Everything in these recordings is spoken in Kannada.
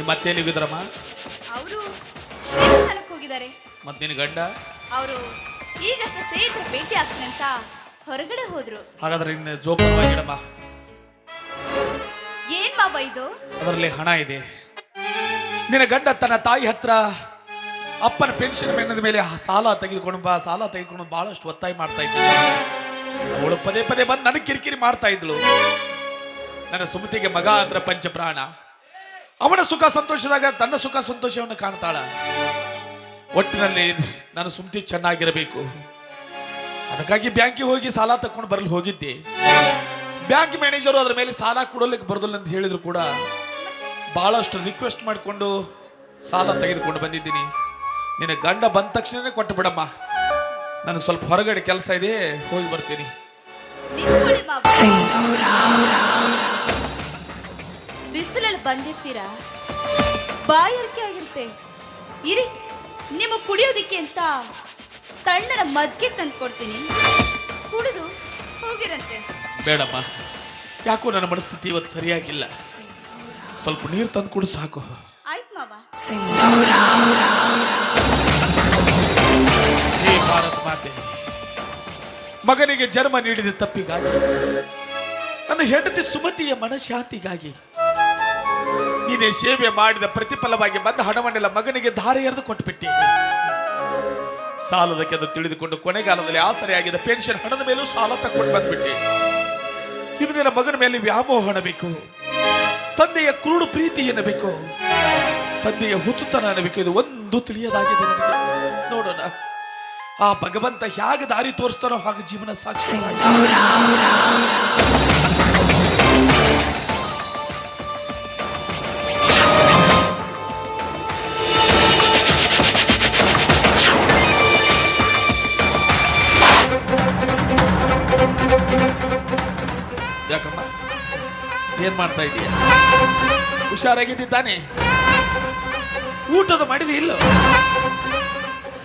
ನಿಮ್ಮ ಅತ್ತೆ ಎಲ್ಲಿಗಿದ್ರಮ್ಮ ಅವರು ದೇವಸ್ಥಾನಕ್ಕೆ ಹೋಗಿದ್ದಾರೆ. ಮತ್ತೆ ನಿನ್ನ ಗಂಡ? ಅವರು ಈಗಷ್ಟೇ ಸ್ನೇಹಿತರ ಭೇಟಿ ಆಗ್ತೀನಿ ಅಂತ ಹೊರಗಡೆ ಹೋದ್ರು. ಹಾಗಾದ್ರೆ ನಿನ್ನ ಜೋಪಾನವಾಗಿಡಮ್ಮ ಏನ್ ಮಾವ ಇದು? ಅದರಲ್ಲಿ ಹಣ ಇದೆ. ನಿನ್ನ ಗಂಡ ತನ್ನ ತಾಯಿ ಹತ್ರ ಅಪ್ಪನ ಪೆನ್ಷನ್ ಮೇನದ ಮೇಲೆ ಸಾಲ ತೆಗೆದುಕೊಂಡು ಬಾ ಸಾಲ ತೆಗೆದುಕೊಂಡು ಬಹಳಷ್ಟು ಒತ್ತಾಯ ಮಾಡ್ತಾ ಇದ್ದ. ಅವಳು ಪದೇ ಪದೇ ಬಂದು ನನಗೆ ಕಿರಿಕಿರಿ ಮಾಡ್ತಾ ಇದ್ಳು. ನನ್ನ ಸುಮತಿಗೆ ಮಗ ಅಂದ್ರ ಪಂಚಪ್ರಾಣ. ಅವನ ಸುಖ ಸಂತೋಷದಾಗ ತನ್ನ ಸುಖ ಸಂತೋಷವನ್ನು ಕಾಣ್ತಾಳ. ಒಟ್ಟಿನಲ್ಲಿ ನನ್ನ ಸುಮತಿ ಚೆನ್ನಾಗಿರಬೇಕು. ಅದಕ್ಕಾಗಿ ಬ್ಯಾಂಕಿಗೆ ಹೋಗಿ ಸಾಲ ತಕೊಂಡು ಬರಲು ಹೋಗಿದ್ದೆ. ಬ್ಯಾಂಕ್ ಮ್ಯಾನೇಜರು ಅದರ ಮೇಲೆ ಸಾಲ ಕೊಡಲಿಕ್ಕೆ ಬರೋದಿಲ್ಲ ಅಂತ ಹೇಳಿದ್ರು ಕೂಡ ಬಹಳಷ್ಟು ರಿಕ್ವೆಸ್ಟ್ ಮಾಡಿಕೊಂಡು ಸಾಲ ತೆಗೆದುಕೊಂಡು ಬಂದಿದ್ದೀನಿ. ನಿನ್ನ ಗಂಡ ಬಂದ ತಕ್ಷಣನೇ ಕೊಟ್ಟು ಬಿಡಮ್ಮ. ನನಗೆ ಸ್ವಲ್ಪ ಹೊರಗಡೆ ಕೆಲಸ ಇದೆ ಹೋಗಿ ಬರ್ತೀನಿ. ಬಂದಿರ್ತೀರಾ? ಬಾಯಾರಿಕೆ ಆಗಿರುತ್ತೆ. ಇರಿ ನಿಮ್ಮ ಕುಡಿಯೋದಿಕ್ಕೆ ಅಂತ ತಣ್ಣನ ಮಜ್ಜಿಗೆ ತಂದು ಕೊಡ್ತೀನಿ. ಕುಡಿದು ಹೋಗಿರಂತೆ. ಬೇಡಮ್ಮ ಯಾಕೋ ನನ್ನ ಮನಸ್ಥಿತಿ ಇವತ್ತು ಸರಿಯಾಗಿಲ್ಲ. ಸ್ವಲ್ಪ ನೀರು ತಂದು ಕೊಡು ಸಾಕು. ಆಯ್ತು ಮಾವ. ಹೇ ಭಾರತ ಮಾತೆ. ಮಗನಿಗೆ ಜನ್ಮ ನೀಡಿದ ತಪ್ಪಿಗಾಗಿ ನನ್ನ ಹೆಂಡತಿ ಸುಮತಿಯ ಮನಶಾಂತಿಗಾಗಿ ನೀನೇ ಸೇವೆ ಮಾಡಿದ ಪ್ರತಿಫಲವಾಗಿ ಬಂದ ಹಣವನ್ನೆಲ್ಲ ಮಗನಿಗೆ ಧಾರೆ ಎರೆದು ಕೊಟ್ಟುಬಿಟ್ಟಿ. ಸಾಲದಕ್ಕೆಂದು ತಿಳಿದುಕೊಂಡು ಕೊನೆಗಾಲದಲ್ಲಿ ಆಸರೆಯಾಗಿದ್ದ ಪೆನ್ಷನ್ ಹಣದ ಮೇಲೂ ಸಾಲ ತಕೊಂಡು ಬಂದ್ಬಿಟ್ಟಿ. ಇದು ಮಗನ ಮೇಲೆ ವ್ಯಾಮೋಹ ಬೇಕು ತಂದೆಯ ಕುರುಡು ಪ್ರೀತಿ ಎನ್ನಬೇಕು ತಂದೆಯ ಹುಚ್ಚುತನ ಅನ್ನಬೇಕು. ಇದು ಒಂದು ತಿಳಿಯದಾಗಿದೆ ನನಗೆ. ನೋಡೋಣ. ಆ ಭಗವಂತ ಹೇಗೆ ದಾರಿ ತೋರಿಸ್ತಾನೋ ಹಾಗೆ ಜೀವನ ಸಾಕ್ಷಿ ಮಾಡ್ತಾ ಇದೀಯ? ಹುಷಾರಾಗಿದ್ದಾನೆ ಊಟದ ಮಾಡಿದ ಇಲ್ಲ.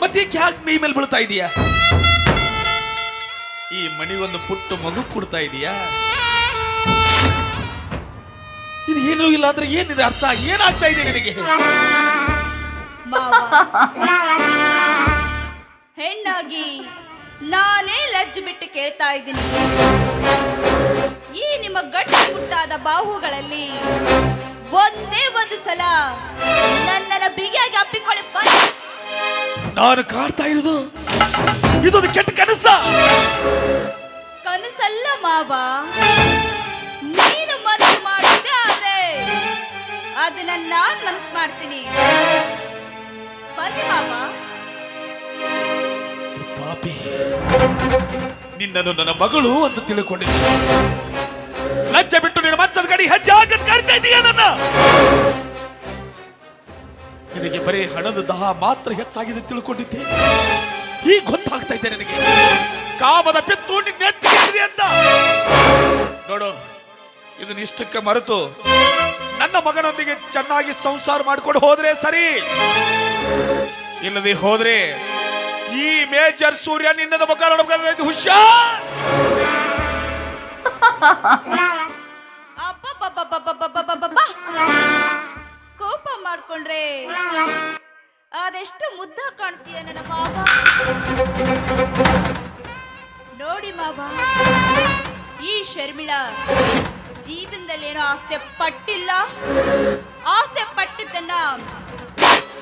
ಮತ್ತೆ ಯಾಕೆ ಮೈ ಮೇಲೆ ಬೀಳ್ತಾ ಇದೀಯಾ? ಈ ಮಣಿಗೊಂದು ಪುಟ್ಟ ಮಗು ಕೊಡ್ತಾ ಇದೀಯಾ? ಇದು ಏನೂ ಇಲ್ಲ ಅಂದ್ರೆ ಏನಿದೆ ಅರ್ಥ? ಏನಾಗ್ತಾ ಇದೆ ನಿನಗೆ? ಹೆಣ್ಣಾಗಿ ನಾನೇ ಲಜ್ಜು ಬಿಟ್ಟು ಕೇಳ್ತಾ ಇದ್ದೀನಿ. ಈ ನಿಮ್ಮ ಗಟ್ಟಿ ಮುಟ್ಟಾದ ಬಾಹುಗಳಲ್ಲಿ ಒಂದೇ ಒಂದು ಸಲ ನನ್ನನ್ನ ಬಿಗಿಯಾಗಿ ಅಪ್ಪಿಕೊಳ್ಳಿ ಬನ್ನಿ. ನಾನು ಕಾಡ್ತಾ ಇರೋದು ಇದೊಂದು ಕೆಟ್ಟ ಕನಸ. ಕನಸಲ್ಲ ಮಾವ ನೀನು ಮನಸ್ಸು ಮಾಡಿದ್ದೆ ಆದ್ರೆ ಅದನ್ನ ನಾನ್ ಮನಸ್ಸು ಮಾಡ್ತೀನಿ. ಬನ್ನಿ ಮಾವ. ಪಾಪಿ ನಿನ್ನನ್ನು ನನ್ನ ಮಗಳು ಅಂತ ತಿಳ್ಕೊಂಡಿದ್ದೆ ಲಜ್ಜೆ ಬಿಟ್ಟು ನೀನು ಮಚ್ಚದ ಗಡಿ ಹೆಜ್ಜೆ ಹಾಕದ್ ಕರಿತಾ ಇದೀಯ ನನ್ನ? ನಿನಗೆ ಬರೀ ಹಣದ ದಹ ಮಾತ್ರ ಹೆಚ್ಚಾಗಿದೆ ತಿಳ್ಕೊಂಡಿದ್ದೆ. ಈ ಗೊತ್ತಾಗ್ತಾ ಇದೆ ನಿನಗೆ. ಕಾಮದ ಪಿತ್ತು ನೆಚ್ಚಿದೆ ಅಂತ. ನೋಡು, ಇದನ್ನ ಇಷ್ಟಕ್ಕೆ ಮರೆತು ನನ್ನ ಮಗನೊಂದಿಗೆ ಚೆನ್ನಾಗಿ ಸಂಸಾರ ಮಾಡ್ಕೊಂಡು ಹೋದ್ರೆ ಸರಿ? ಇಲ್ಲದೆ ಹೋದ್ರೆ ಈ ಮೇಜರ್ ಸೂರ್ಯ ನಿನ್ನದ ಮುಖ ನೋಡಬೇಕಾದ ಹುಷಾರ್? ಕೋಪ ಮಾಡ್ಕೊಂಡ್ರೆ ಅದೆಷ್ಟು ಮುದ್ದ ಕಾಣ್ತೀಯ ನನ್ನ ಮಾವ? ನೋಡಿ ಮಾವ, ಈ ಶರ್ಮಿಳ ಜೀವನದಲ್ಲಿ ಏನೋ ಆಸೆ ಪಟ್ಟಿಲ್ಲ. ಆಸೆ ಪಟ್ಟಿದ್ದನ್ನ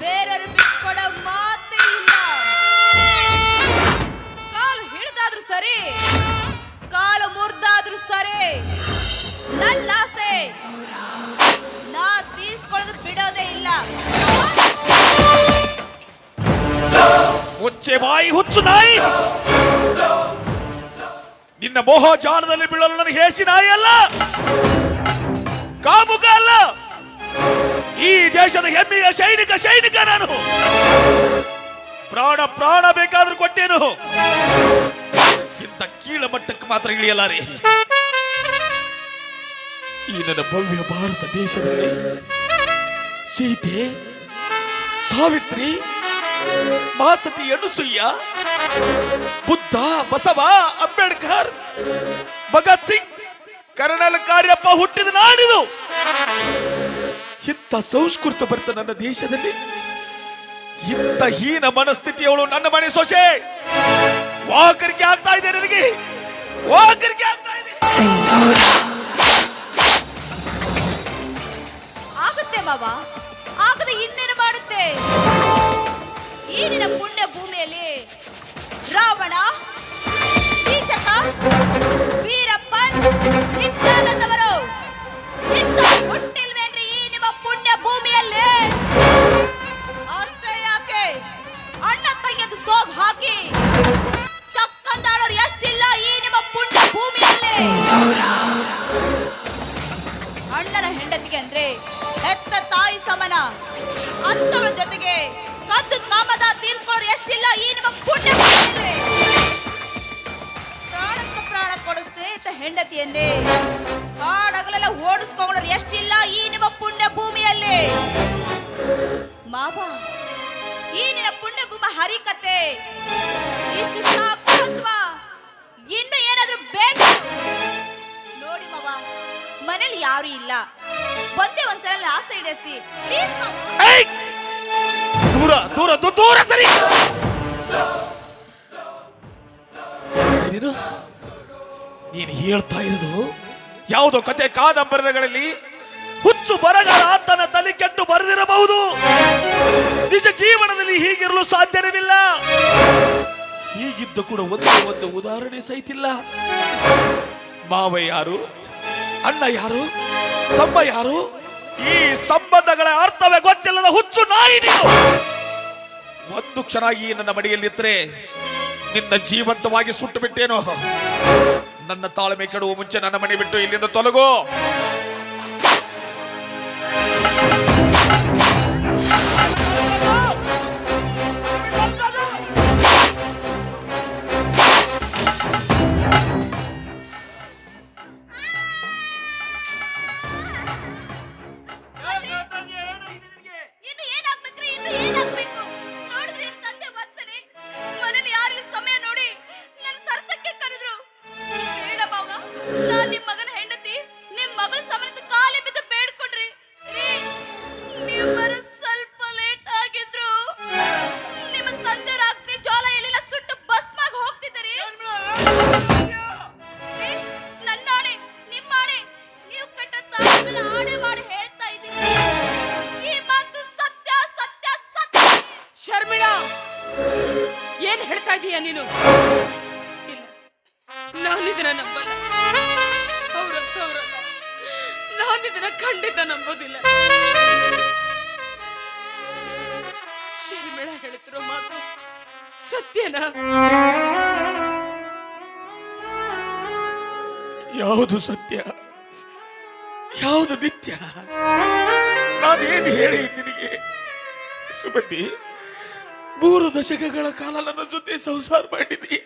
ಬೇರೆಯವರು ಬಿಟ್ಕೊಡ ಮಾತೇ ಮುರಿದಾದ್ರೂ ಸರಿ, ನನ್ನ ಆಸೆ, ನಾ ತೀರ್ಸ್ಕೊಳ್ಳೋದು ಬಿಡೋದೇ ಇಲ್ಲ. ಮುಚ್ಚೆ ಬಾಯಿ, ಹುಚ್ಚು ನಾಯಿ. ನಿನ್ನ ಮೋಹ ಜಾಲದಲ್ಲಿ ಬೀಳಲು ನನಗೆ ಹೇಸಿ ನಾಯಿ ಅಲ್ಲ. ಕಾಮುಕ ಅಲ್ಲ. ಈ ದೇಶದ ಹೆಮ್ಮೆಯ ಸೈನಿಕ ಸೈನಿಕ ನಾನು. ಪ್ರಾಣ ಪ್ರಾಣ ಬೇಕಾದ್ರೂ ಕೊಟ್ಟೇನು. ಇಂಥ ಕೀಳ ಮಟ್ಟಕ್ಕೆ ಮಾತ್ರ ಇಳಿಯಲಾರೆ. ಈ ನನ್ನ ಭವ್ಯ ಭಾರತ ದೇಶದಲ್ಲಿ ಸೀತೆ, ಸಾವಿತ್ರಿ, ಮಾಸತಿ ಅನುಸೂಯ, ಬುದ್ಧ, ಬಸವ, ಅಂಬೇಡ್ಕರ್, ಭಗತ್ ಸಿಂಗ್ ಕರ್ನಲ್ ಕಾರ್ಯಪ್ಪ ಹುಟ್ಟಿದ ನಾಡಿದು ಇಂಥ ಸಂಸ್ಕೃತ ಬರ್ತ ನನ್ನ ದೇಶದಲ್ಲಿ, ಇಂಥ ಹೀನ ಮನಸ್ಥಿತಿಯವಳು ನನ್ನ ಮನೆ ಸೊಸೆ. ವಾಕರಿಕೆ ಆಗ್ತಾ ಇದೆ ನನಗೆ. ವಾಕರಿಕೆ ಆಗ್ತಾ ಇದೆ. ಮಾವ. ಆಗದೆ ಇನ್ನೇನು ಮಾಡುತ್ತೆ? ಈ ನಿನ್ನ ಪುಣ್ಯ ಭೂಮಿಯಲ್ಲಿ ರಾವಣ ಕೀಚಕ ವೀರಪ್ಪನ್ ನಿತ್ಯಾನಂದವರು ಕದ್ದು ಕಾಮದ ತೀರ್ಸ್ಕೊಳ್ಳೋರು ಎಷ್ಟಿಲ್ಲ, ಈ ನಿಮ್ಮ ಪುಣ್ಯ. ಪ್ರಾಣಕ್ಕೆ ಪ್ರಾಣ ಕೊಡಿಸ್ತೇ ಇತ್ತ ಹೆಂಡತಿಯನ್ನೇ. ಕಾಡಗಲೆಲ್ಲ ಓಡಿಸ್ಕೊಳ್ಳೋರು ಎಷ್ಟಿಲ್ಲ, ಈ ನಿಮ್ಮ ಪುಣ್ಯ ಭೂಮಿಯಲ್ಲಿ. ಮಾವ, ಈ ನಿನ್ನ ಪುಣ್ಯ ಭೂಮ ಹರಿಕತೆ. ಇಷ್ಟು ಸಾಕು ಅಥವಾ ಇನ್ನು ಏನಾದ್ರೂ ಬೇಕು? ನೋಡಿ ಮಾವ, ಮನೇಲಿ ಯಾರು ಇಲ್ಲ. ಒಂದೇ ಒಂದ್ಸಲ ಆಸೆ ಇಡಿಸಿ ಪ್ಲೀಸ್! ದೂರ ದೂರ ದೂರ ಸರಿ. ನೀನು ಹೇಳ್ತಾ ಇರೋದು ಯಾವುದೋ ಕತೆ ಕಾದಂಬರಗಳಲ್ಲಿ ಹುಚ್ಚು ಬರಗಾಲ ತನ್ನ ತಲೆ ಕೆಟ್ಟು ಬರೆದಿರಬಹುದು. ನಿಜ ಜೀವನದಲ್ಲಿ ಹೀಗಿರಲು ಸಾಧ್ಯವಿಲ್ಲ. ಹೀಗಿದ್ದು ಕೂಡ ಒಂದು ಒಂದು ಉದಾಹರಣೆ ಸಹಿತಿಲ್ಲ ಮಾವ ಯಾರು, ಅಣ್ಣ ಯಾರು, ತಮ್ಮ ಯಾರು, ಈ ಸಂಬಂಧಗಳ ಗೊತ್ತಿಲ್ಲದ ಹುಚ್ಚು ನಾಯಿ ನೀನು. ಒಂದು ಕ್ಷಣ ಈ ನನ್ನ ಮಡಿಯಲ್ಲಿದ್ದರೆ ನಿನ್ನ ಜೀವಂತವಾಗಿ ಸುಟ್ಟು ಬಿಟ್ಟೇನೋ? ನನ್ನ ತಾಳ್ಮೆ ಕೆಡುವ ಮುಂಚೆ ನನ್ನ ಮನೆ ಬಿಟ್ಟು ಇಲ್ಲಿಂದ ತೊಲಗೋ. ಯಾವುದು ಸತ್ಯ? ಯಾವುದು ನಿತ್ಯ? ನಾನೇನು ಹೇಳಿ ನಿನಗೆ? ಸುಮತಿ, ಮೂರು ದಶಕಗಳ ಕಾಲ ನನ್ನ ಜೊತೆ ಸಂಸಾರ ಮಾಡಿದೀಯ.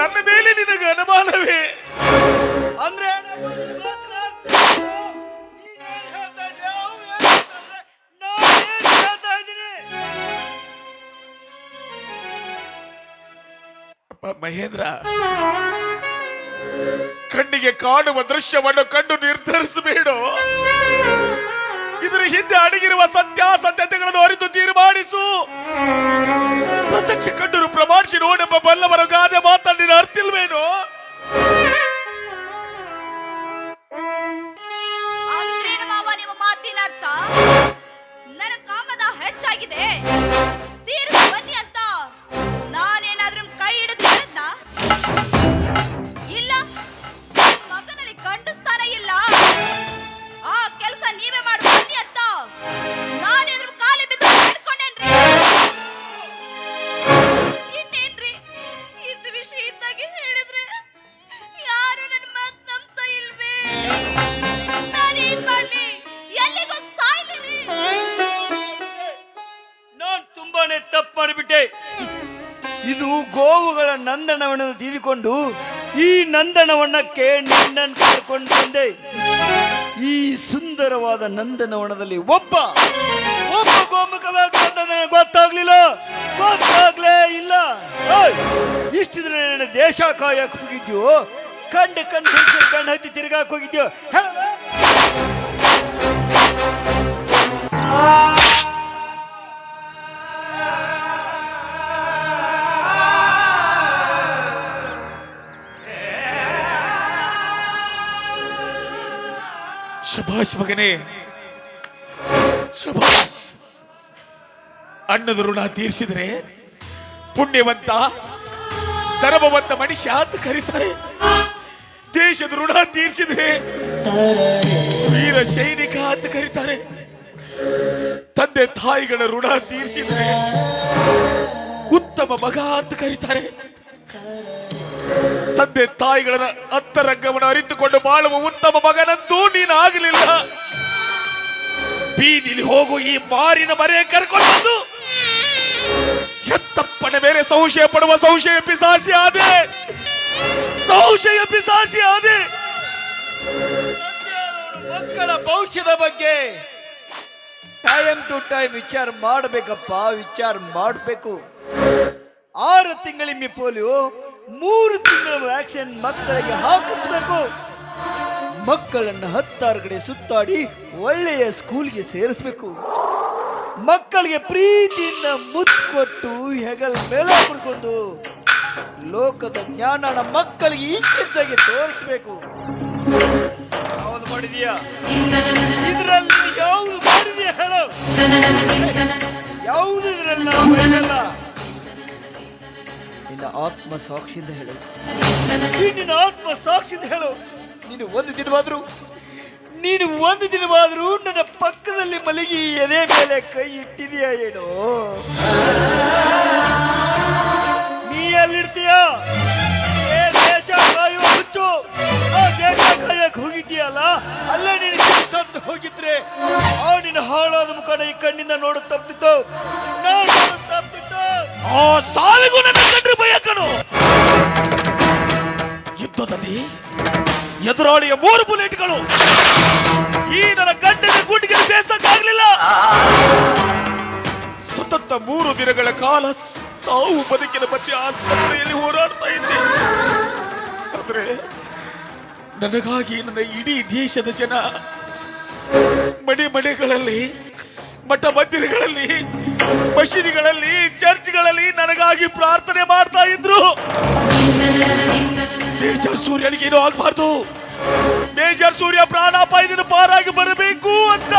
ನನ್ನ ಮೇಲೆ ನಿನಗೆ ಅನುಮಾನವೇ? ಅಂದ್ರೆ ಮಹೇಂದ್ರ ಕಣ್ಣಿಗೆ ಕಾಣುವ ದೃಶ್ಯವನ್ನು ಕಂಡು ನಿರ್ಧರಿಸಬೇಡ. ಇದರ ಹಿಂದೆ ಅಡಗಿರುವ ಸತ್ಯಾಸತ್ಯತೆಗಳನ್ನು ಅರಿತು ತೀರ್ಮಾನಿಸು. ಪ್ರತ್ಯಕ್ಷ ಕಂಡರು ಪ್ರಮಾಣಿಸಿ ನೋಡೆಂಬ ಬಲ್ಲವರ ಗಾದೆ ಮಾತನ್ನ ಅರ್ಥಿಲ್ವೇನು ಹೆಚ್ಚಾಗಿದೆ. ಜೀವನಕ್ಕೆ ನಿನ್ನನ್ನು ಕರ್ಕೊಂಡು ಬಂದೆ. ಈ ಸುಂದರವಾದ ನಂದನವನದಲ್ಲಿ ಒಬ್ಬ ಒಬ್ಬ ಗೋಮುಖವಾಗಿ ಗೊತ್ತಾಗ್ಲಿಲ್ಲ. ಗೊತ್ತಾಗ್ಲೇ ಇಲ್ಲ. ಇಷ್ಟಿದ್ರೆ ನನ್ನ ದೇಶ ಕಾಯಕ್ಕೆ ಹೋಗಿದ್ಯೋ? ಕಂಡು ಕಂಡು ಕಣ್ಣು ಹತ್ತಿ ತಿರ್ಗಾಕ್ ಹೋಗಿದ್ಯೋ? ಹೇಳ. ಶಭಾಷ್ ಮಗನೇ. ಶಭಾಷ್. ಅಣ್ಣದ ಋಣ ತೀರಿಸಿದರೆ ಪುಣ್ಯವಂತ, ಧರ್ಮವಂತ ಮನುಷ್ಯ ಅಂತ ಕರೀತಾರೆ. ದೇಶದ ಋಣ ತೀರಿಸಿದ್ರೆ ವೀರ ಸೈನಿಕ ಅಂತ ಕರೀತಾರೆ. ತಂದೆ ತಾಯಿಗಳ ಋಣ ತೀರಿಸಿದರೆ ಉತ್ತಮ ಮಗ ಅಂತ ಕರೀತಾರೆ. ತಂದೆ ತಾಯಿಗಳನ್ನ ಅಂತರಂಗವನ್ನು ಅರಿತುಕೊಂಡು ಬಾಳುವ ಉತ್ತಮ ಮಗನಂತೂ ನೀನಾಗಲಿಲ್ಲ. ಬೀದಿಲಿ ಹೋಗು ಈ ಮಾರಿನ ಮರೆ ಕರ್ಕೊಂಡು ಎತ್ತಪ್ಪನ ಮೇಲೆ ಸಂಶಯ ಪಡುವ ಸಂಶಯ ಪಿಸಾಸಿ ಆದೆ. ಸಂಶಯ ಪಿಸಾಸಿ ಆದೆ. ಮಕ್ಕಳ ಭವಿಷ್ಯದ ಬಗ್ಗೆ ಟೈಮ್ ಟು ಟೈಮ್ ವಿಚಾರ ಮಾಡಬೇಕಪ್ಪ, ವಿಚಾರ ಮಾಡಬೇಕು. ಆರು ತಿಂಗಳಿಮ್ಮಿ ಪೋಲಿಯೋ ಮೂರು ತಿಂಗಳ ವ್ಯಾಕ್ಸಿನ್ ಮಕ್ಕಳಿಗೆ ಹಾಕಿಸ್ಬೇಕು. ಮಕ್ಕಳನ್ನು ಹತ್ತಾರು ಕಡೆ ಸುತ್ತಾಡಿ ಒಳ್ಳೆಯ ಸ್ಕೂಲ್ಗೆ ಸೇರಿಸ್ಬೇಕು. ಮಕ್ಕಳಿಗೆ ಪ್ರೀತಿಯಿಂದ ಮುತ್ತು ಕೊಟ್ಟು ಹೆಗಲ್ ಮೇಲೆ ಕುಡ್ಕೊಂಡು ಲೋಕದ ಜ್ಞಾನನ ಮಕ್ಕಳಿಗೆ ಇಂಚಿಂಚಾಗಿ ತೋರಿಸ್ಬೇಕು. ಯಾವ್ದು ಮಾಡಿದೀಯಾ? ಇದರಲ್ಲಿ ಯಾವ್ದು ಮಾಡಿದೀಯ ಹೇಳು. ಯಾವ್ದು ಇದರಲ್ಲಿ ನಾವು ನಿನ್ನ ಆತ್ಮ ಸಾಕ್ಷಿಯಿಂದ ಹೇಳು. ನಿನ್ನ ಆತ್ಮ ಸಾಕ್ಷಿಯಿಂದ ಹೇಳು. ನೀನು ಒಂದು ದಿನವಾದ್ರು, ನೀನು ಒಂದು ದಿನವಾದರೂ ನನ್ನ ಪಕ್ಕದಲ್ಲಿ ಮಲಗಿ ಎದೆ ಮೇಲೆ ಕೈ ಇಟ್ಟಿದೆಯಾ ಏನೋ ನೀ ಎಲ್ಲಿರ್ತೀಯ? ಏ ದೇಶ ಕಾಯುವ ಹುಚ್ಚು. ಆ ದೇಶ ಕಾಯಕ್ಕೆ ಹೋಗಿದ್ದೀಯಲ್ಲ? ಅಲ್ಲೇ ನೀನು ಸತ್ತು ಹೋಗಿದ್ರೆ, ಆ ನಿನ್ನ ಹಾಳಾದ ಮುಖನ ಈ ಕಣ್ಣಿಂದ ನೋಡು ತಪ್ಪಿತ್ತು. ನಾನು ತಪ್ಪಿತ್ತು. ಆ ಸಾವಿಗೂ ನನ್ನ ಎದುರಾಳಿಯ ಮೂರು ಬುಲೆಟ್ಗಳು. ಈ ನನ್ನ ಗಂಡನ ಗುಂಡಿಗೆ ಬೇಸಕ್ಕಾಗ್ಲಿಲ್ಲ. ಸತತ ಮೂರು ದಿನಗಳ ಕಾಲ ಸಾವು ಬದುಕಿನ ಬಗ್ಗೆ ಆಸ್ಪತ್ರೆಯಲ್ಲಿ ಹೋರಾಡ್ತಾ ಇದ್ದೆ. ಆದ್ರೆ ನನಗಾಗಿ ನನ್ನ ಇಡೀ ದೇಶದ ಜನ ಮಡಿ ಮಡಿಗಳಲ್ಲಿ ಮಠ ಮಂದಿರಗಳಲ್ಲಿ ಮಸೀದಿಗಳಲ್ಲಿ, ಚರ್ಚ್ಗಳಲ್ಲಿ ನನಗಾಗಿ ಪ್ರಾರ್ಥನೆ ಮಾಡ್ತಾ ಇದ್ರು. ಸೂರ್ಯನಿಗೇನು ಆಗ್ಬಾರ್ದು. ಮೇಜರ್ ಸೂರ್ಯ ಪ್ರಾಣಾಪಾಯದಿಂದ ಪಾರಾಗಿ ಬರಬೇಕು ಅಂತ.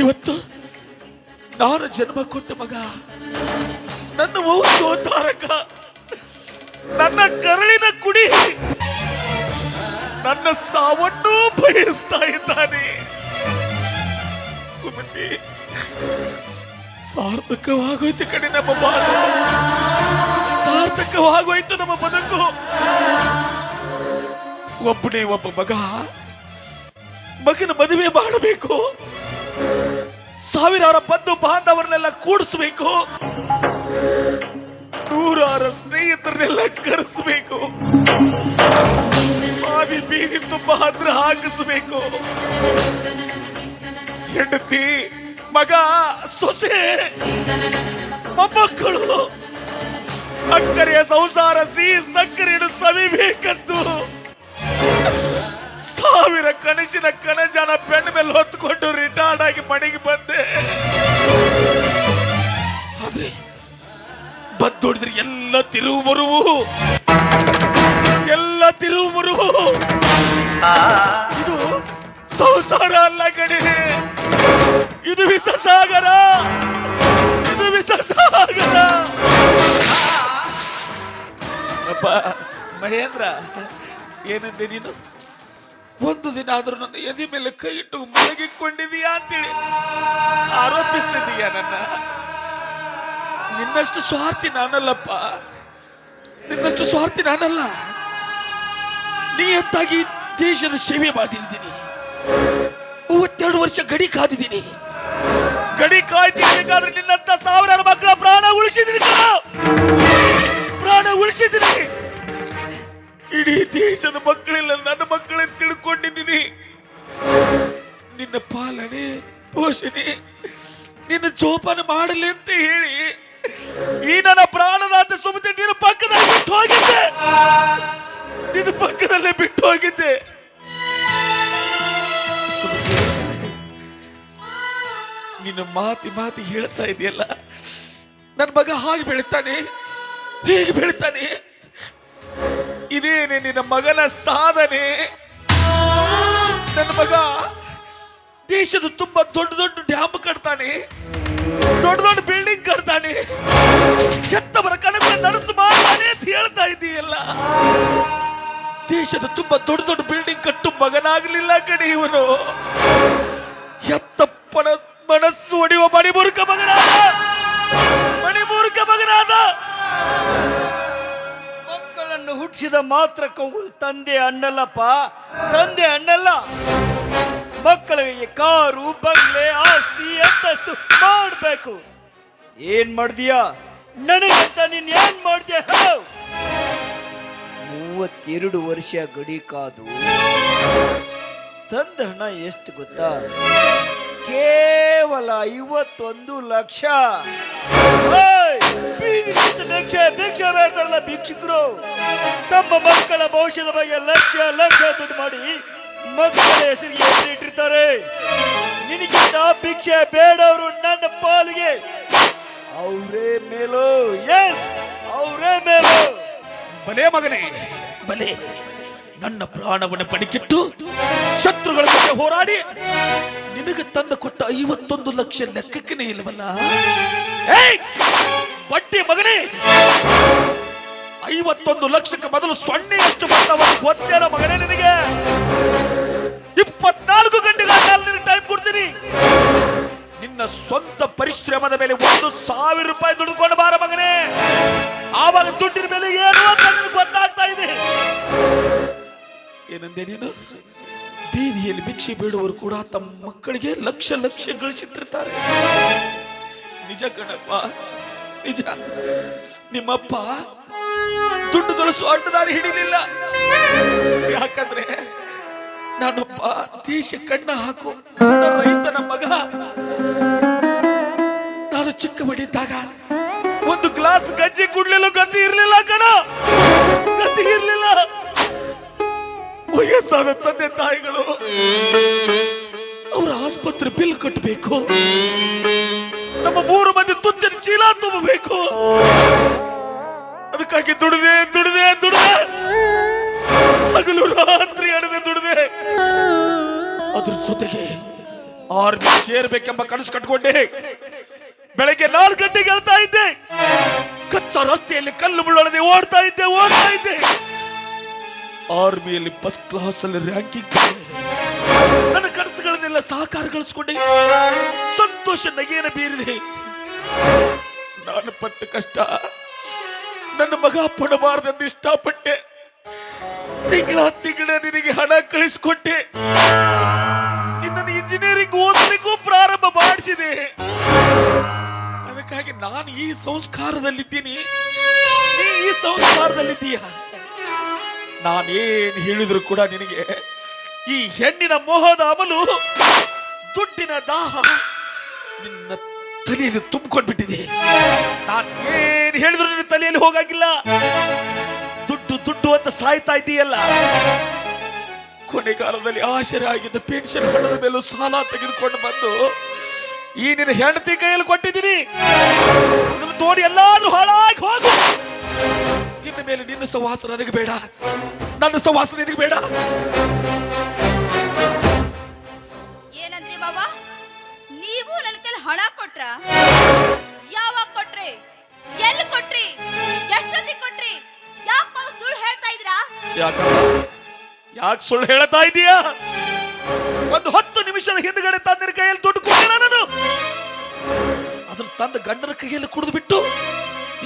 ಇವತ್ತು ನಾನು ಜನ್ಮ ಕೊಟ್ಟ ಮಗ, ನನ್ನ ವಂಶೋದ್ಧಾರಕ ನನ್ನ ಕರಳಿನ ಕುಡಿ, ನನ್ನ ಸಾವನ್ನು ಬಯಸ್ತಾ ಇದ್ದಾನೆ. ಸಾರ್ಥಕವಾಗೋಯ್ತು ಕಡೆ ನಮ್ಮ ಬಾಳ ಸಾರ್ಥಕವಾಗೋಯ್ತು ನಮ್ಮ ಬದುಕು. ಒಬ್ಬನೇ ಒಬ್ಬ ಮಗ. ಮಗನ ಮದುವೆ ಮಾಡಬೇಕು. ಸಾವಿರಾರು ಬಂಧು ಬಾಂಧವರನ್ನೆಲ್ಲ ಕೂಡಿಸ್ಬೇಕು. ನೂರಾರು ಸ್ನೇಹಿತರನ್ನೆಲ್ಲ ಕರೆಸಬೇಕು. ಹಾದಿ ಬೀದಿ ತುಂಬ ಹತ್ರ ಹಾಕಿಸ್ಬೇಕು. ಹೆಂಡತಿ, ಮಗ, ಸೊಸೆ, ಮೊಮ್ಮಕ್ಕಳು. ಅಕ್ಕರೆಯ ಸಂಸಾರ ಸಿಹಿ ಸಕ್ಕರೆಯನ್ನು ಸವಿಬೇಕದ್ದು ಸಾವಿರ ಕನಸಿನ ಕನಜನ ಬೆನ್ನ ಮೇಲೆ ಹೊತ್ಕೊಂಡು ರಿಟೈರ್ಡ್ ಆಗಿ ಮನೆಗೆ ಬಂದೆ. ಆದ್ರೆ ಬದ್ದೊಡಿದ್ರೆ ಎಲ್ಲ ತಿರುವು ಬರುವು ಎಲ್ಲ ತಿರುವು ಬರುವು ಇದು ಸಂಸಾರ ಅಲ್ಲ ಕಡೆ ಇದು ವಿಸ ಸಾಗರ ಇದು ವಿಸ ಸಾಗರ ಅಪ್ಪ ಮಹೇಂದ್ರ, ಏನಂದೆ ನೀನು? ಒಂದು ದಿನ ಆದರೂ ನನ್ನ ಎದೆ ಮೇಲೆ ಕೈ ಇಟ್ಟು ಮಲಗಿಕೊಂಡಿದೀಯಾ ಅಂತೇಳಿ. ಆರೋಪಿಸ್ತಿದೀಯ ನನ್ನ? ನಿನ್ನಷ್ಟು ಸ್ವಾರ್ಥಿ ನಾನಲ್ಲಪ್ಪ. ನಿನ್ನಷ್ಟು ಸ್ವಾರ್ಥಿ ನಾನಲ್ಲ. ನಿಯತ್ತಾಗಿ ದೇಶದ ಸೇವೆ ಮಾಡಿದ್ದೀನಿ. ಮೂವತ್ತೆರಡು ವರ್ಷ ಗಡಿ ಕಾದಿದ್ದೀನಿ. ಗಡಿ ಕಾಯ್ತಿರ್ಬೇಕಾದ್ರೆ ನಿನ್ನಂತ ಸಾವಿರಾರು ಮಕ್ಕಳ ಪ್ರಾಣ ಉಳಿಸಿದ್ದೀನಿ ಕಣೋ. ಪ್ರಾಣ ಉಳಿಸಿದ್ರಿ ಇಡೀ ದೇಶದ ಮಕ್ಕಳೆಲ್ಲ, ನನ್ನ ಮಕ್ಕಳನ್ನು ತಿಳ್ಕೊಂಡಿದ್ದೀನಿ. ನಿನ್ನ ಪಾಲನೆ, ಪೋಷಣೆ, ನಿನ್ನ ಜೋಪಾನ ಮಾಡಲಿ ಅಂತ ಹೇಳಿ ಈ ನನ್ನ ಪ್ರಾಣದಾತ ಸುಮತಿ ನಿನ್ನ ಪಕ್ಕದಲ್ಲಿ ಬಿಟ್ಟು ಹೋಗಿದ್ದೆ. ನಿನ್ನ ಪಕ್ಕದಲ್ಲೇ ಬಿಟ್ಟು ಹೋಗಿದ್ದೆ. ನಿನ್ನ ಮಾತಿ ಮಾತಿ ಹೇಳ್ತಾ ಇದೆಯಲ್ಲ? ನನ್ನ ಮಗ ಹಾಗೆ ಬೆಳಿತಾನೆ. ಹೇಗೆ ಬೆಳಿತಾನೆ. ಇದೇನೆ ನಿನ್ನ ಮಗನ ಸಾಧನೆ. ನನ್ನ ಮಗ ದೇಶದ ತುಂಬಾ ದೊಡ್ಡ ದೊಡ್ಡ ಡ್ಯಾಮ್ ಕಟ್ತಾನೆ. ದೊಡ್ಡ ದೊಡ್ಡ ಬಿಲ್ಡಿಂಗ್ ಕಟ್ತಾನೆ. ಎತ್ತವರ ಕನಸ ನನಸು ಮಾಡ್ತಾನೆ ಅಂತ ಹೇಳ್ತಾ ಇದೀಯಲ್ಲ. ದೇಶದ ತುಂಬಾ ದೊಡ್ಡ ದೊಡ್ಡ ಬಿಲ್ಡಿಂಗ್ ಕಟ್ಟು ಮಗನಾಗ್ಲಿಲ್ಲ ಕಣೆ ಇವನು. ಎತ್ತಪ್ಪನ ಮನಸ್ಸು ಒಡೆಯುವ ಮಣಿಮೂರ್ಖ ಮಗನಾದ. ಮಣಿಮೂರ್ಖ ಮಗನಾದ. ಮಕ್ಕಳನ್ನು ಹುಟ್ಟಿಸಿದ ಮಾತ್ರ ಕೊಂಗುದು ತಂದೆ ಅಣ್ಣಲ್ಲಪ್ಪ ತಂದೆ ಅಣ್ಣಲ್ಲ ಮಕ್ಕಳಿಗೆ ಕಾರು, ಬಂಗ್ಲೆ, ಆಸ್ತಿ ಅಂತಸ್ತು ಮಾಡಬೇಕು. ಏನ್ ಮಾಡ್ದೀಯಾ? ನನಗಿಂತ ನೀನ್ ಏನ್ ಮಾಡ್ದೆ ಮೂವತ್ತೆರಡು ವರ್ಷ ಗಡಿ ಕಾದು. ತಂದ ಹಣ ಎಷ್ಟು ಗೊತ್ತಾ? ಕೇವಲ ಐವತ್ತೊಂದು ಲಕ್ಷ. ಏಯ್! ಬೀದಿ ನಿಂತು ಭಿಕ್ಷೆ ಭಿಕ್ಷೆ ಬೇಡ್ತಾರಲ್ಲ ಭಿಕ್ಷುಕರು. ತಮ್ಮ ಮಕ್ಕಳ ಭವಿಷ್ಯದ ಬಗ್ಗೆ ಲಕ್ಷ ಲಕ್ಷ ದುಡ್ಡು ಮಾಡಿ ಮಕ್ಕಳ ಹೆಸರಿಗೆ ಹೆಸರು ಇಟ್ಟಿರ್ತಾರೆ. ನಿನಗಿಂತ ಭಿಕ್ಷೆ ಬೇಡವರು ನನ್ನ ಪಾಲಿಗೆ. ಅವರೇ ಮೇಲೋ ಎಸ್ ಅವರೇ ಮೇಲೋ. ಬಲೆ ಮಗನೇ, ಬಲೆ. ನನ್ನ ಪ್ರಾಣವನ್ನು ಪಡಿಕಿಟ್ಟು ಶತ್ರುಗಳ ಜೊತೆ ಹೋರಾಡಿ ನಿನಗೆ ತಂದು ಕೊಟ್ಟ ಐವತ್ತೊಂದು ಲಕ್ಷ ಲೆಕ್ಕಕ್ಕೆ ಇಲ್ವಲ್ಲ ಮಗನೇ, ಐವತ್ತೊಂದು ಲಕ್ಷಕ್ಕೆ ಮೊದಲು ಸೊನ್ನೆಯಷ್ಟು ಬಂದವನು ಗೊತ್ತೇನೋ ಮಗನೇ ನಿನಗೆ. ಇಪ್ಪತ್ನಾಲ್ಕು ಗಂಟೆಗಳ ನಿನಗೆ ಟೈಮ್ ಕೊಡ್ತೀನಿ. ನಿನ್ನ ಸ್ವಂತ ಪರಿಶ್ರಮದ ಮೇಲೆ ಒಂದು ಸಾವಿರ ರೂಪಾಯಿ ದುಡ್ಕೊಂಡು ಬಾರ ಮಗನೇ. ಆವಾಗ ದುಡ್ಡಿನ ಮೇಲೆ ಏನು ಅಂತ ನಿನಗೆ ಗೊತ್ತಾಗ್ತಾ ಇದೆ. ಏನಂದೆ ನೀನು? ಬೀದಿಯಲ್ಲಿ ಭಿಕ್ಷೆ ಬೇಡುವರು ಕೂಡ ತಮ್ಮ ಮಕ್ಕಳಿಗೆ ಲಕ್ಷ ಲಕ್ಷ ಗಳಿಸಿಟ್ಟಿರ್ತಾರೆ. ನಿಜ ಕಣಪ್ಪ ನಿಜ. ನಿಮ್ಮಪ್ಪ ದುಡ್ಡು ಗಳಿಸು ಅಡ್ಡದಾರಿ ಹಿಡಿಲಿಲ್ಲ. ಯಾಕಂದ್ರೆ ನಾನೊಬ್ಬ ದೇಶ ಕಣ್ಣ ಹಾಕು ರೈತನ ಮಗ. ನಾನು ಚಿಕ್ಕ ಬಡಿದ್ದಾಗ ಒಂದು ಗ್ಲಾಸ್ ಗಂಜಿ ಕುಡ್ಲಿಲ್ಲ ಗತಿ ಇರ್ಲಿಲ್ಲ ಕಣ. ಗತಿ ಇರ್ಲಿಲ್ಲ. ವಯಸ್ಸಾದ ತಂದೆ ತಾಯಿಗಳು ಅವರ ಆಸ್ಪತ್ರೆ ಬಿಲ್ ಕಟ್ಟಬೇಕು ನಮ್ಮ ಮೂರು ಮಂದಿ ತುತ್ತಿನ ಚೀಲ ತುಂಬಬೇಕು. ಅದಕ್ಕಾಗಿ ದುಡಿದೆ ದುಡಿದೆ ದುಡಿದೆ. ಹಗಲು ರಾತ್ರಿ ಅಡದೆ ದುಡಿದೆ. ಅದ್ರ ಜೊತೆಗೆ ಆರ್ಮಿ ಸೇರ್ಬೇಕೆಂಬ ಕನಸು ಕಟ್ಕೊಂಡೆ. ಬೆಳಗ್ಗೆ ನಾಲ್ಕು ಗಂಟೆಗೆ ಹೇಳ್ತಾ ಇದ್ದೆ. ಕಚ್ಚಾ ರಸ್ತೆಯಲ್ಲಿ ಕಲ್ಲು ಮುಳ್ಳೊಳದೆ ಓಡ್ತಾ ಇದ್ದೆ ಓಡ್ತಾ ಇದ್ದೆ. ಆರ್ಮಿಯಲ್ಲಿ ಫಸ್ಟ್ ಕ್ಲಾಸ್ ಅಲ್ಲಿ ರ್ಯಾಂಕಿಂಗ್ ನನ್ನ ಕನಸುಗಳನ್ನೆಲ್ಲ ಸಹಕಾರಗಳಿಸ್ಕೊಂಡೆ ಸಂತೋಷ ನಗೇನ ಬೀರಿದೆ. ನಾನು ಪಟ್ಟ ಕಷ್ಟ, ನನ್ನ ಮಗ ಪಡಬಾರ್ದೆಂದು ಇಷ್ಟಪಟ್ಟೆ. ತಿಂಗಳ ತಿಂಗಳ ನಿನಗೆ ಹಣ ಕಳಿಸ್ಕೊಟ್ಟೆ. ನಿನ್ನನ್ನು ಇಂಜಿನಿಯರಿಂಗ್ ಓದಲಿಕ್ಕೂ ಪ್ರಾರಂಭ ಮಾಡಿಸಿದೆ. ಅದಕ್ಕಾಗಿ ನಾನು ಈ ಸಂಸ್ಕಾರದಲ್ಲಿದ್ದೀನಿ. ನೀ ಈ ಸಂಸ್ಕಾರದಲ್ಲಿದ್ದೀಯ? ನಾನೇನ್ ಹೇಳಿದ್ರು ಕೂಡ ನಿನಗೆ, ಈ ಹೆಣ್ಣಿನ ಮೋಹದ ಅಮಲು, ದುಡ್ಡಿನ ದಾಹ, ನಿನ್ನ ತಲೆಯಲ್ಲಿ ತುಂಬಿಕೊಂಡ್ಬಿಟ್ಟಿದೆ. ನಾನು ಏನು ಹೇಳಿದ್ರು ನಿನ್ನ ತಲೆಯಲ್ಲಿ ಹೋಗಾಗಿಲ್ಲ. ದುಡ್ಡು ದುಡ್ಡು ಅಂತ ಸಾಯ್ತಾ ಇದ್ದೀಯಲ್ಲ ಕೊನೆಗಾಲದಲ್ಲಿ ಆಶರಾಗಿದ್ದ ಪೆನ್ಷನ್ ಹಣದ ಮೇಲೂ ಸಾಲ ತೆಗೆದುಕೊಂಡು ಬಂದು ಈ ನಿನ್ನ ಹೆಂಡತಿ ಕೈಯಲ್ಲಿ ಕೊಟ್ಟಿದ್ದೀನಿ. ಅದನ್ನು ತೋಡಿ ಎಲ್ಲಾದ್ರೂ ಹಾಳಾಗಿ ಹೋಗು. ಇನ್ನು ಮೇಲೆ ನಿನ್ನ ಸವಾಸ ನನಗೆ ಬೇಡ. ನನ್ನ ಸವಾಸ ನಿನಗೆ ಬೇಡ. ಹಣ ಕೊಟ್ರ? ಯಾವಾಗ ಕೊಟ್ರಿ? ಎಲ್ಲಿ ಕೊಟ್ರಿ? ಎಷ್ಟೊತ್ತಿಗೆ ಕೊಟ್ರಿ? ಯಾಕೆ ಸುಳ್ಳು ಹೇಳ್ತಾ ಇದ್ದೀರಾ? ಯಾಕ ಯಾಕೆ ಸುಳ್ಳು ಹೇಳ್ತಾ ಇದೀಯಾ ಒಂದು ಹತ್ತು ನಿಮಿಷದ ಹಿಂದ್ಗಡೆ ತಂದಿರ ಕೈಯಲ್ಲಿ ದುಡ್ಡು ಕೊಟ್ಟಿಲ್ಲ ನಾನು. ಅದನ್ನ ತಂದ ಗಂಡನ ಕೈಯಲ್ಲಿ ಕುಡಿದು ಬಿಟ್ಟು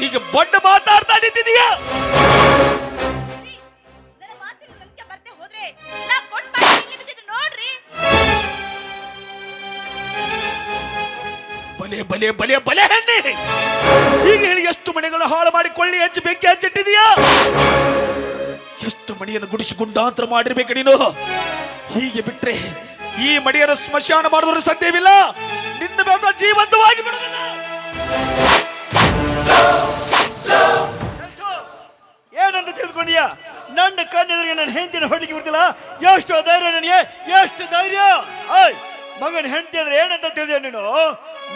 ಈಗ ಬಡ್ಡ ಮಾತಾಡ್ತಾ ನಿಂತಿದೀಯಾ ಬಲೆ ಬಲೆ ಬಲೆ ಬಲೆ ಹೆಣ್ಣೆ. ಈಗ ಹೇಳಿ, ಎಷ್ಟು ಮನೆಗಳು ಹಾಳು ಮಾಡಿಕೊಳ್ಳಿ ಹಚ್ಚಿ ಬೆಂಕಿ ಹಚ್ಚಿಟ್ಟಿದೀಯಾ ಎಷ್ಟು ಮಣಿಯನ್ನು ಗುಡಿಸಿ ಗುಂಡಾಂತರ ಮಾಡಿರ್ಬೇಕು ನೀನು? ಹೀಗೆ ಬಿಟ್ರೆ ಈ ಮಡಿಯನ್ನು ಸ್ಮಶಾನ ಮಾಡಿದ್ರೆ ಸಾಧ್ಯವಿಲ್ಲ. ನಿನ್ನ ಬೇಗ ಜೀವಂತವಾಗಿ ಬಿಡುವುದಿಲ್ಲ ಏನಂತ ತಿಳ್ಕೊಂಡ್ಯಾ? ನನ್ನ ಕಣ್ಣೆದುರಿಗೆ ನನ್ನ ಹೆಂಡತಿನ ಹೊಡಿಕೆ ಬಿಡ್ತಿಲ್ಲ ಎಷ್ಟು ಧೈರ್ಯ ನನಗೆ? ಎಷ್ಟು ಧೈರ್ಯ? ಆಯ್ ಮಗನ ಹೆಂಡತಿ ಅಂದ್ರೆ ಏನಂತ ತಿಳಿದೆ ನೀನು?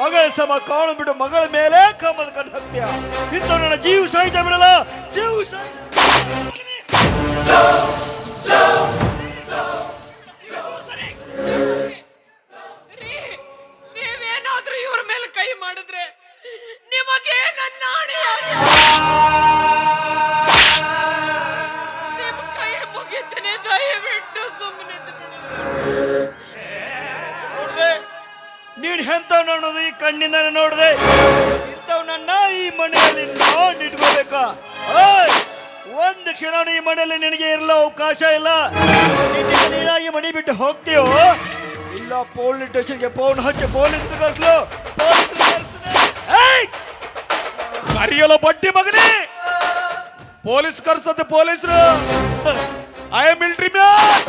ಮಗಳ ಸಮ ಕಾಳು ಬಿಟ್ಟು ಮಗಳ ಮೇಲೆ ಕಂಬದ ಕಣ್ಣು ಹಾಕ್ತೀಯ. ನನ್ನ ಜೀವ ಸಾಯಿತ ಬಿಡಲ್ಲ, ಜೀವ ನೀವೇನಾದ್ರೂ ಇವ್ರ ಮೇಲೆ ಕೈ ಮಾಡಿದ್ರೆ ನಿಮಗೆ ನನ್ನ ಕಣ್ಣಿಂದ ನೋಡಿದೆ. ಇಂಥವ್ನನ್ನ ಈ ಮನೆಯಲ್ಲಿ ನೋಡಿ ಇಟ್ಕೋಬೇಕಾ? ಓಯ್! ಒಂದು ಕ್ಷಣ ಈ ಮನೆಯಲ್ಲಿ ನಿನಗೆ ಇರಲು ಅವಕಾಶ ಇಲ್ಲ. ನೀನಾಗಿ ಮನೆ ಬಿಟ್ಟು ಹೋಗ್ತೀಯೋ? ಇಲ್ಲ, ಪೊಲೀಸ್ ಸ್ಟೇಷನ್ಗೆ ಫೋನ್ ಹಚ್ಚಿ ಪೊಲೀಸ್ ಕರ್ಸ್ಲು. ಕರಿಯಲು ಬಟ್ಟಿ ಮಗನೇ! ಪೊಲೀಸ್ ಕರ್ಸತ್ತೆ ಪೊಲೀಸರು. ಐ ಎಂ ಮಿಲ್ಟ್ರಿ ಮ್ಯಾನ್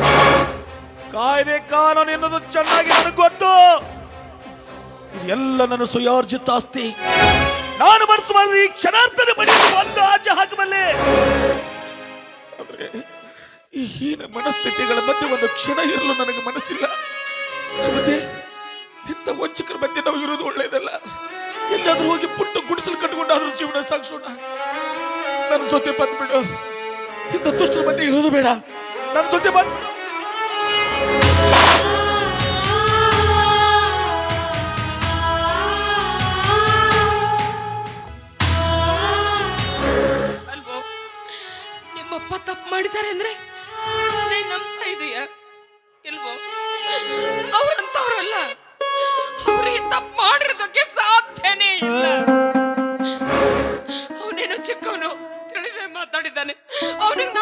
ಕಾಯ್ದೆ ಕಾನೂನು ಎನ್ನುವುದು ಚೆನ್ನಾಗಿ ನನಗೆ ಗೊತ್ತು. ಇದೆಲ್ಲ ನನ್ನ ಸುಯಾರ್ಜಿತ ಆಸ್ತಿ. ನಾನು ಮನಸ್ಸು ಮಾಡಿದ್ರೆ ಈ ಕ್ಷಣಾರ್ಥದ ಬಳಿ ಒಂದು ಆಚೆ ಹಾಕಬಲ್ಲೆ ಈ ಹೀನ ಮನಸ್ಥಿತಿಗಳ ಮಧ್ಯೆ ಒಂದು ಕ್ಷಣ ಇರಲು ನನಗೆ ಮನಸ್ಸಿಲ್ಲ. ಸುಮತಿ, ಇಂಥ ವಂಚಕರ ಮಧ್ಯೆ ನಾವು ಇರೋದು ಒಳ್ಳೇದಲ್ಲ. ಎಲ್ಲಾದ್ರೂ ಹೋಗಿ ಪುಟ್ಟ ಗುಡಿಸಲು ಕಟ್ಕೊಂಡಾದ್ರೂ ಜೀವನ ಸಾಗಿಸೋಣ. ನನ್ನ ಜೊತೆ ಬಂದ್ಬಿಡು. ಇಂಥ ದುಷ್ಟರ ಮಧ್ಯೆ ಇರೋದು ಬೇಡ. ನನ್ನ ಜೊತೆ ಬಂದ್. ಮಾಡಿದ್ದಾರೆ ಅಂದ್ರೆ? ನೀನ್ ನಂಬ್ತಾ ಇದೀಯ ಇಲ್ವೋ? ಅವ್ರಂತವ್ರಲ್ಲ ಅವ್ರಿಗೆ ತಪ್ಪು ಮಾಡಿರೋದಕ್ಕೆ ಸಾಧ್ಯನೇ ಇಲ್ಲ. ಅವನೇನು ಚಿಕ್ಕವನು ತಿಳಿದೇ ಮಾತಾಡಿದ್ದಾನೆ. ಅವನಿಗೆ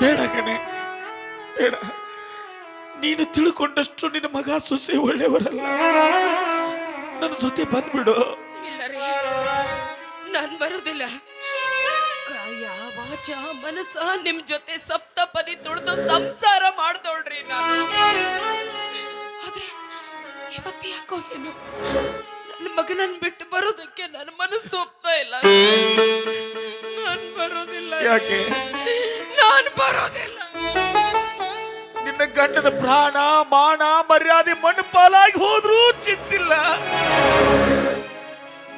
ಬೇಡ ಕಣೆ, ಬೇಡ. ನೀನು ತಿಳ್ಕೊಂಡಷ್ಟು ನಿನ್ನ ಮಗ ಸೊಸೆ ಒಳ್ಳೆಯವರಲ್ಲ. ನನ್ನ ಜೊತೆ ಬಂದ್ಬಿಡು. ಇಲ್ಲ ರೀ ನಾನ್ ಬರೋದಿಲ್ಲ. ವಾಚ ಮನಸ್ಸ ನಿಮ್ ಜೊತೆ ಸಪ್ತಪದಿ ತುಳಿದು ಸಂಸಾರ ಮಾಡ್ದೋಳ್ರಿ ನಾನು. ಆದ್ರೆ ಇವತ್ತು ಯಾಕೋ ಏನು ನನ್ನ ಮಗನನ್ನ ಬಿಟ್ಟು ಬರೋದಕ್ಕೆ ನನ್ನ ಮನಸ್ಸು ಒಪ್ತಾ ಇಲ್ಲ. ನಾನು ಬರೋದಿಲ್ಲ. ಯಾಕೆ? ನಾನು ಬರೋದಿಲ್ಲ. ನಿನ್ನ ಗಂಡನ ಪ್ರಾಣ ಮಾನ ಮರ್ಯಾದೆ ಮಣ್ಣು ಪಾಲಾಗಿ ಹೋದ್ರೂ ಚಿಂತಿಲ್ಲ.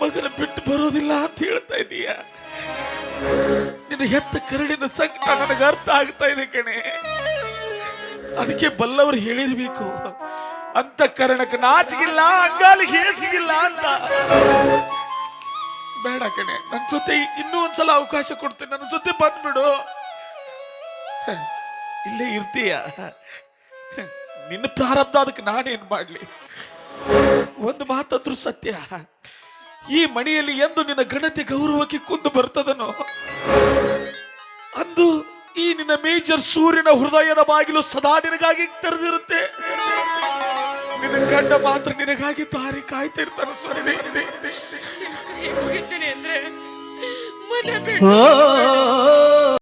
ಮಗನ ಬಿಟ್ಟು ಬರೋದಿಲ್ಲ ಅಂತ ಹೇಳ್ತಾ ಇದೀಯ? ನಿನ್ನ ಹೆತ್ತ ಕರಡಿನ ಸಂಕಟ ನನಗೆ ಅರ್ಥ ಆಗ್ತಾ ಇದೆ ಕಣೆ. ಅದಕ್ಕೆ ಬಲ್ಲವರು ಹೇಳಿರ್ಬೇಕು. ಅಂತ ಕರಣಕ್ಕೆ ನಾಚಿಗಿಲ್ಲ ಅಂಗಾಲಿಗೆ ಹೇಸಿಗಿಲ್ಲ ಅಂತ. ಬೇಡ ಕಣೆ ನನ್ನ ಜೊತೆ ಇನ್ನೂ ಒಂದ್ಸಲ ಅವಕಾಶ ಕೊಡ್ತೇನೆ ನನ್ನ ಜೊತೆ ಬಂದ್ಬಿಡು. ಇಲ್ಲೇ ಇರ್ತೀಯ? ನಿನ್ನ ಪ್ರಾರಬ್ಧ ಅದಕ್ಕೆ ನಾನೇನ್ ಮಾಡ್ಲಿ? ಒಂದು ಮಾತಂದ್ರು ಸತ್ಯ. ಈ ಮನೆಯಲ್ಲಿ ಎಂದು ನಿನ್ನ ಗಣತಿ ಗೌರವಕ್ಕೆ ಕುಂದು ಬರ್ತದನೋ? ಅಂದು ಈ ನಿನ್ನ ಮೇಜರ್ ಸೂರ್ಯನ ಹೃದಯದ ಬಾಗಿಲು ಸದಾ ನಿನಗಾಗಿ ತೆರೆದಿರುತ್ತೆ. ನಿನ್ನ ಗಂಡ ಮಾತ್ರ ನಿನಗಾಗಿ ದಾರಿ ಕಾಯ್ತಿರ್ತಾನೆ ಕೈ ಮುಗಿತೀನಿ ಅಂದ್ರೆ